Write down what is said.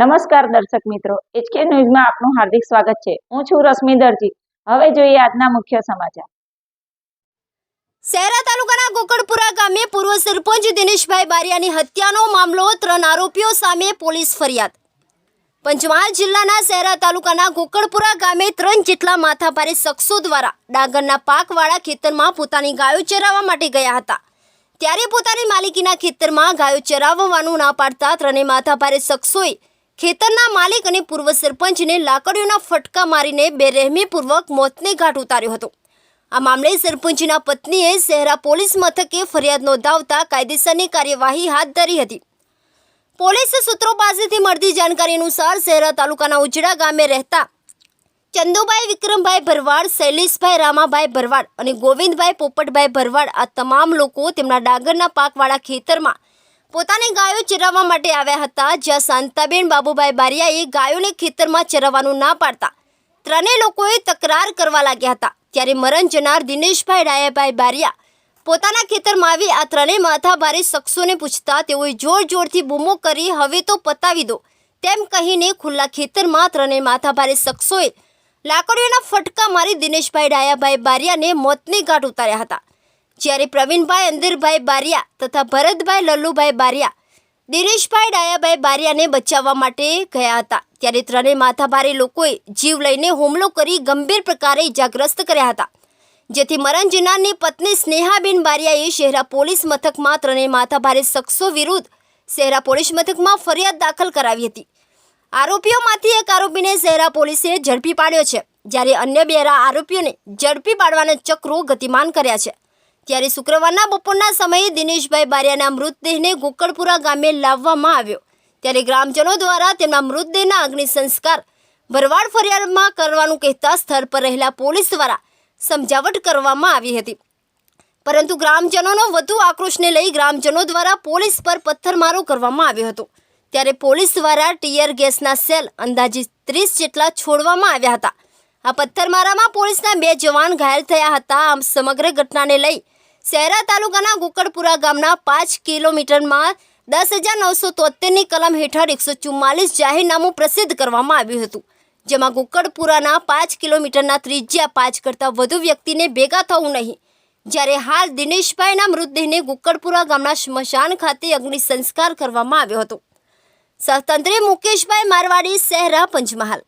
નમસ્કાર દર્શક મિત્રો એચકે ન્યૂઝમાં આપનું હાર્દિક સ્વાગત છે. હું છું રશ્મિ દરજી. હવે જોઈએ આજના મુખ્ય સમાચાર. શહેરા તાલુકાના ગોકળપુરા ગામે પૂર્વ સરપંચ દિનેશભાઈ બારિયાની હત્યાનો મામલો ત્રણ આરોપીઓ સામે પોલીસ ફરિયાદ. પંચમહાલ જિલ્લાના શહેરા તાલુકાના ગોકળપુરા ગામે ત્રણ જેટલા માથાભારે શખ્સો દ્વારા ડાંગરના પાકવાળા ખેતરમાં પોતાની ગાયો ચરાવવા માટે ગયા હતા. ત્યારે પોતાની માલિકીના ખેતરમાં ગાયો ચરાવવાનું ના પાડતા ત્રણેય માથાભારે શખ્સોએ ખેતરના માલિક અને પૂર્વ સરપંચને લાકડીઓના ફટકા મારીને બેરહેમીપૂર્વક મોતને ઘાટ ઉતાર્યો હતો. આ મામલે સરપંચના પત્નીએ શહેરા પોલીસ મથકે ફરિયાદ નોંધાવતા કાયદેસરની કાર્યવાહી હાથ ધરી હતી. પોલીસ સૂત્રો પાસેથી મળતી જાણકારી અનુસાર શહેરા તાલુકાના ઉજડા ગામે રહેતા ચંદુભાઈ વિક્રમભાઈ ભરવાડ, શૈલેષભાઈ રામાભાઈ ભરવાડ અને ગોવિંદભાઈ પોપટભાઈ ભરવાડ આ તમામ લોકો તેમના ડાંગરના પાકવાળા ખેતરમાં પોતાની ગાયો ચરાવવા માટે આવ્યા હતા, જ્યાં શાંતાબેન બાબુભાઈ બારિયાએ ગાયોને ખેતરમાં ચરાવવાનું ના પાડતા ત્રણેય લોકોએ તકરાર કરવા લાગ્યા હતા. ત્યારે મરણ જનાર દિનેશભાઈ ડાયાભાઈ બારિયા પોતાના ખેતરમાં આવી આ ત્રણેય માથાભારે શખ્સોને પૂછતા તેઓએ જોર જોરથી બૂમો કરી, હવે તો પતાવી દો. તેમ કહીને ખુલ્લા ખેતરમાં ત્રણેય માથાભારે શખ્સોએ લાકડીઓના ફટકા મારી દિનેશભાઈ ડાયાભાઈ બારિયાને મોતની ઘાટ ઉતાર્યા હતા. જ્યારે પ્રવીણભાઈ અંદરભાઈ બારિયા તથા ભરતભાઈ લલ્લુભાઈ બારિયા, દિનેશભાઈ ડાયાભાઈ બારિયાને બચાવવા માટે ગયા હતા. ત્યારે ત્રણેય માથાભારે લોકોએ જીવ લઈને હુમલો કરી ગંભીર પ્રકારે ઇજાગ્રસ્ત કર્યા હતા. જેથી મરણ જનારની પત્ની સ્નેહાબેન બારિયાએ શહેરા પોલીસ મથકમાં ત્રણેય માથાભારે શખ્સો વિરુદ્ધ શહેરા પોલીસ મથકમાં ફરિયાદ દાખલ કરાવી હતી. આરોપીઓમાંથી એક આરોપીને શહેરા પોલીસે ઝડપી પાડ્યો છે, જ્યારે અન્ય બે આરોપીઓને ઝડપી પાડવાના ચક્રો ગતિમાન કર્યા છે. ત્યારે શુક્રવારના બપોરના સમયે દિનેશભાઈ બારિયાના મૃતદેહને ગોકળપુરા ગામે લાવવામાં આવ્યો. ત્યારે ગ્રામજનો દ્વારા તેમના મૃતદેહના અગ્નિ સંસ્કાર, ભરવાડ ફરિયાદમાં કરવાનું કહેતા સ્થળ પર રહેલા પોલીસ દ્વારા સમજાવટ કરવામાં આવી હતી. પરંતુ ગ્રામજનોનો વધુ આક્રોશને લઈ ગ્રામજનો દ્વારા પોલીસ પર પથ્થરમારો કરવામાં આવ્યો હતો. ત્યારે પોલીસ દ્વારા ટીયર ગેસના સેલ અંદાજિત ત્રીસ જેટલા છોડવામાં આવ્યા હતા. આ પથ્થરમારામાં પોલીસના બે જવાન ઘાયલ થયા હતા. આમ સમગ્ર ઘટનાને લઈ શહેરા તાલુકાના ગુકડપુરા ગામના પાંચ કિલોમીટરમાં દસ હજાર નવસો તોતેરની કલમ હેઠળ એકસો ચુમ્માલીસ જાહેરનામું પ્રસિદ્ધ કરવામાં આવ્યું હતું. જેમાં ગુકડપુરાના પાંચ કિલોમીટરના ત્રિજ્યા પાંચ કરતાં વધુ વ્યક્તિને ભેગા થવું નહીં. જ્યારે હાલ દિનેશભાઈના મૃતદેહને ગુકડપુરા ગામના સ્મશાન ખાતે અગ્નિ સંસ્કાર કરવામાં આવ્યો હતો. સ્વતંત્રી મુકેશભાઈ મારવાડી, શહેરા, પંચમહાલ.